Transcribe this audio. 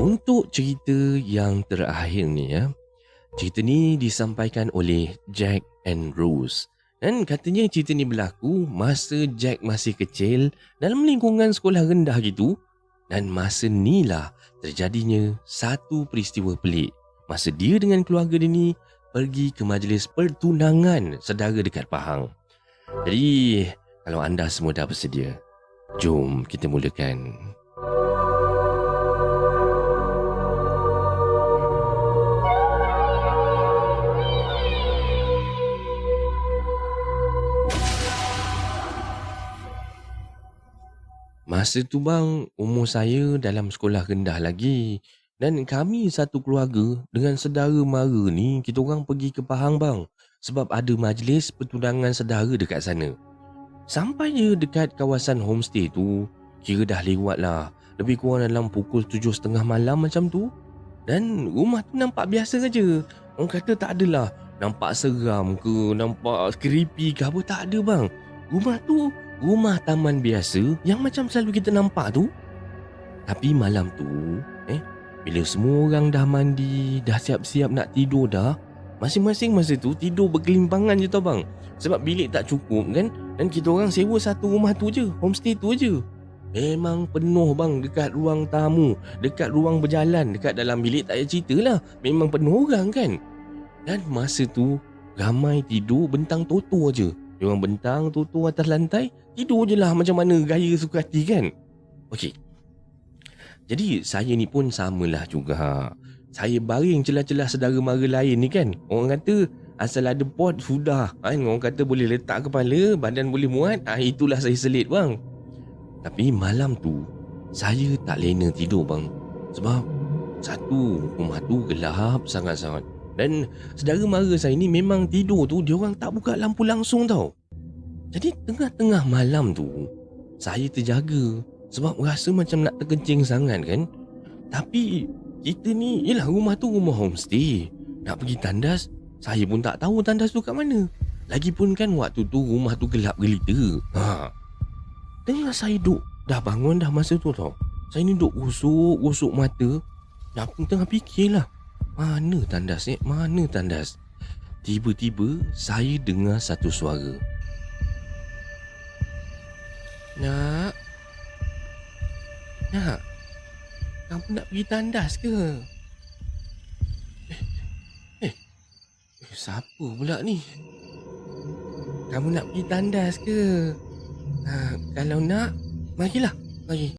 Untuk cerita yang terakhir ni ya. Cerita ni disampaikan oleh Jack and Rose. Dan katanya cerita ni berlaku masa Jack masih kecil dalam lingkungan sekolah rendah gitu. Dan masa ni lah terjadinya satu peristiwa pelik. Masa dia dengan keluarga dia ni pergi ke majlis pertunangan saudara dekat Pahang. Jadi, kalau anda semua dah bersedia, jom kita mulakan Masa tu bang, umur saya dalam sekolah rendah lagi. Dan kami satu keluarga dengan sedara mara ni, kita orang pergi ke Pahang bang. Sebab ada majlis pertunangan sedara dekat sana. Sampai je dekat kawasan homestay tu, kira dah lewat lah. Lebih kurang dalam pukul tujuh setengah malam macam tu. Dan rumah tu nampak biasa saja. Orang kata tak adalah nampak seram ke, nampak creepy ke apa, tak ada bang. Rumah tu rumah taman biasa yang macam selalu kita nampak tu. Tapi malam tu, eh, bila semua orang dah mandi, dah siap-siap nak tidur dah, masing-masing masa tu tidur berkelimpangan je tau bang. Sebab bilik tak cukup kan dan kita orang sewa satu rumah tu je, homestay tu je. Memang penuh bang dekat ruang tamu, dekat ruang berjalan, dekat dalam bilik tak payah cerita lah. Memang penuh orang kan. Dan masa tu, ramai tidur bentang toto je. Diorang bentang toto atas lantai, Tidur je lah macam mana gaya suka hati kan? Okey. Jadi saya ni pun samalah juga. Saya baring celah-celah sedara mara lain ni kan? Orang kata asal ada pot sudah. Kan? Orang kata boleh letak kepala Badan boleh muat. Ah, Itulah saya selit bang. Tapi malam tu Saya tak lena tidur bang. Sebab Satu rumah tu gelap sangat-sangat dan sedara mara saya ni memang tidur tu dia orang tak buka lampu langsung tau. Jadi tengah-tengah malam tu Saya terjaga Sebab rasa macam nak terkencing sangat kan. Tapi kita ni Yelah rumah tu rumah homestay. Nak pergi tandas Saya pun tak tahu tandas tu kat mana. Lagipun kan waktu tu rumah tu gelap gelita. Ha. Tengah saya duduk Dah bangun dah masa tu tau. Saya ni duduk usuk-usuk mata. Dah pun tengah fikirlah Mana tandas ni? Mana tandas? Tiba-tiba saya dengar satu suara nak Nak Kamu nak pergi tandas ke? Eh, eh, eh Siapa pula ni? Kamu nak pergi tandas ke? Ha, kalau nak, marilah. Mari.